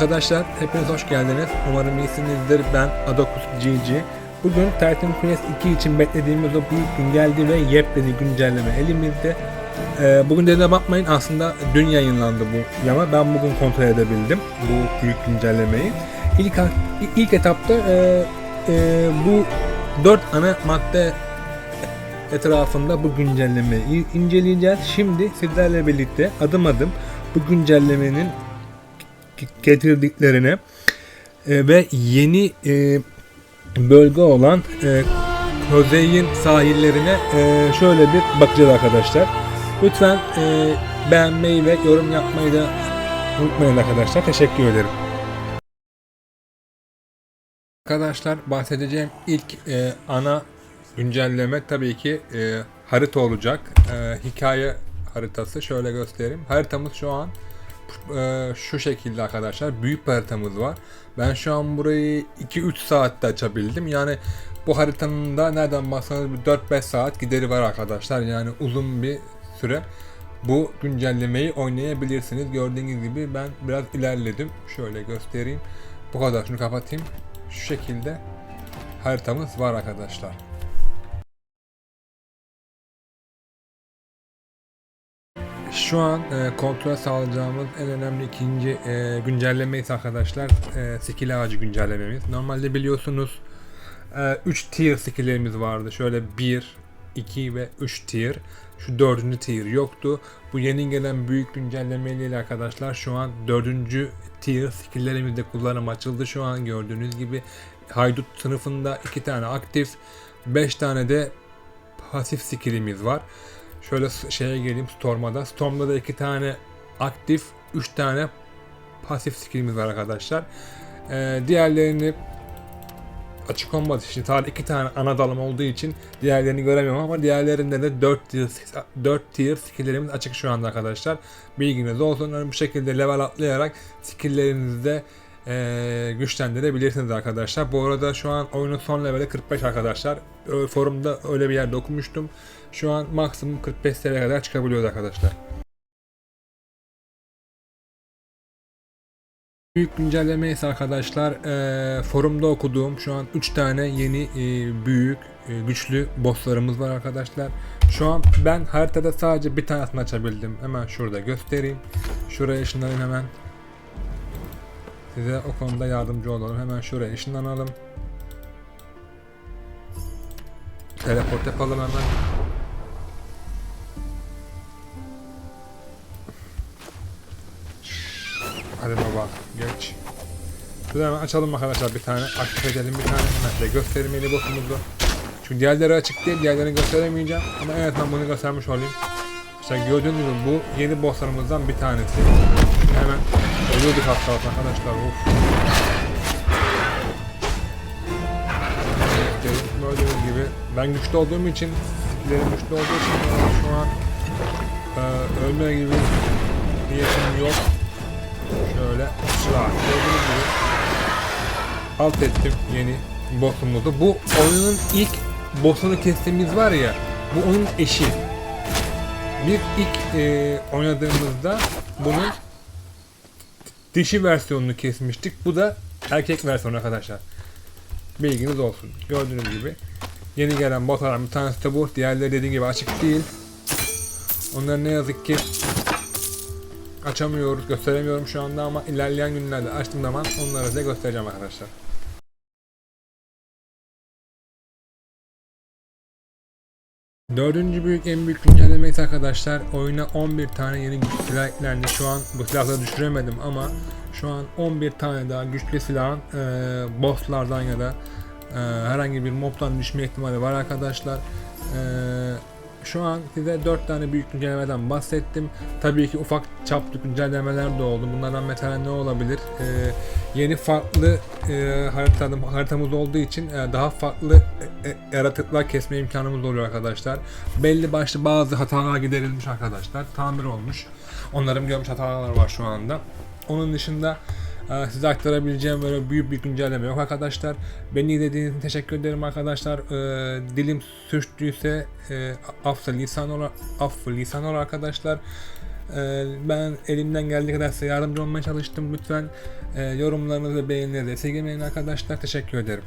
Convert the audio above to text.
Arkadaşlar hepiniz hoş geldiniz. Umarım iyisinizdir. Ben Adokus GG. Bugün Titan Quest 2 için beklediğimiz o büyük gün geldi ve yepyeni güncelleme elimizde. Ee, bugün dediğine bakmayın aslında dün yayınlandı bu ama ben bugün kontrol edebildim bu büyük güncellemeyi. İlk, ilk etapta e, e, bu 4 ana madde etrafında bu güncellemeyi inceleyeceğiz. Şimdi sizlerle birlikte adım adım bu güncellemenin getirdiklerine e, ve yeni e, bölge olan e, Kozey'in sahillerine e, şöyle bir bakacağız arkadaşlar. Lütfen e, beğenmeyi ve yorum yapmayı da unutmayın arkadaşlar. Teşekkür ederim. Arkadaşlar bahsedeceğim ilk e, ana güncelleme tabii ki e, harita olacak. E, hikaye haritası şöyle göstereyim. Haritamız şu an e, şu şekilde arkadaşlar. Büyük bir haritamız var. Ben şu an burayı 2-3 saatte açabildim. Yani bu haritanın da nereden baksanız bir 4-5 saat gideri var arkadaşlar. Yani uzun bir süre bu güncellemeyi oynayabilirsiniz. Gördüğünüz gibi ben biraz ilerledim. Şöyle göstereyim. Bu kadar. Şunu kapatayım. Şu şekilde haritamız var arkadaşlar. Şu an e, kontrol sağlayacağımız en önemli ikinci e, güncelleme ise arkadaşlar e, skill ağacı güncellememiz. Normalde biliyorsunuz 3 e, tier skill'lerimiz vardı. Şöyle 1, 2 ve 3 tier. Şu dördüncü tier yoktu. Bu yeni gelen büyük güncellemeyle arkadaşlar şu an dördüncü tier skill'lerimizde kullanım açıldı. Şu an gördüğünüz gibi haydut sınıfında 2 tane aktif, 5 tane de pasif skill'imiz var. Şöyle şeye geleyim Storm'a Storm'da da iki tane aktif, üç tane pasif skillimiz var arkadaşlar. Ee, diğerlerini açık olmadığı için sadece iki tane ana dalım olduğu için diğerlerini göremiyorum ama diğerlerinde de 4 tier, 4 tier skilllerimiz açık şu anda arkadaşlar. Bilginiz olsun. Yani bu şekilde level atlayarak skilllerinizi de e, güçlendirebilirsiniz arkadaşlar. Bu arada şu an oyunun son leveli 45 arkadaşlar. Forumda öyle bir yerde okumuştum. Şu an maksimum 45 seviyeye kadar çıkabiliyoruz arkadaşlar. Büyük güncelleme ise arkadaşlar e, forumda okuduğum şu an 3 tane yeni e, büyük e, güçlü bosslarımız var arkadaşlar. Şu an ben haritada sadece bir tanesini açabildim. Hemen şurada göstereyim. Şuraya ışınlayın hemen. Size o konuda yardımcı olalım. Hemen şuraya ışınlanalım. Teleport yapalım hemen. Hadi baba geç. Şurada hemen açalım arkadaşlar bir tane. Aktif edelim bir tane. Hemen size göstereyim yeni boss'umuzu. Çünkü diğerleri açık değil. Diğerlerini gösteremeyeceğim. Ama evet ben bunu göstermiş olayım. İşte gördüğünüz gibi bu yeni bosslarımızdan bir tanesi. Şimdi hemen ölüyorduk hatta arkadaşlar. Of. Gördüğünüz gibi ben güçlü olduğum için skillerim güçlü olduğu için şu an e, ölme gibi niyetim yok. Şöyle şırak. Gördüğünüz gibi alt ettim yeni boss'umuzu. Bu oyunun ilk boss'unu kestiğimiz var ya bu onun eşi. Bir ilk e, oynadığımızda bunun dişi versiyonunu kesmiştik. Bu da erkek versiyonu arkadaşlar. Bilginiz olsun. Gördüğünüz gibi yeni gelen bosslardan bir tanesi de bu. Diğerleri dediğim gibi açık değil. Onları ne yazık ki açamıyoruz, gösteremiyorum şu anda ama ilerleyen günlerde açtığım zaman onları size göstereceğim arkadaşlar. Dördüncü büyük en büyük güncelleme ise arkadaşlar oyuna 11 tane yeni güçlü silah eklendi. Şu an bu silahları düşüremedim ama şu an 11 tane daha güçlü silahın e, bosslardan ya da e, herhangi bir mobtan düşme ihtimali var arkadaşlar. E, şu an size 4 tane büyük güncellemeden bahsettim. Tabii ki ufak çaplı güncellemeler de oldu. Bunlardan mesela ne olabilir? Ee, yeni farklı e, haritam, haritamız olduğu için e, daha farklı yaratıklar kesme imkanımız oluyor arkadaşlar. Belli başlı bazı hatalar giderilmiş arkadaşlar. Tamir olmuş. Onların görmüş hatalar var şu anda. Onun dışında ee, size aktarabileceğim böyle büyük bir güncelleme yok arkadaşlar. Beni izlediğiniz için teşekkür ederim arkadaşlar. Ee, dilim sürçtüyse e, affı lisan ola affı lisan ola arkadaşlar. E, ben elimden geldiği kadar size yardımcı olmaya çalıştım. Lütfen e, yorumlarınızı, beğenilerinizi esirgemeyin arkadaşlar. Teşekkür ederim.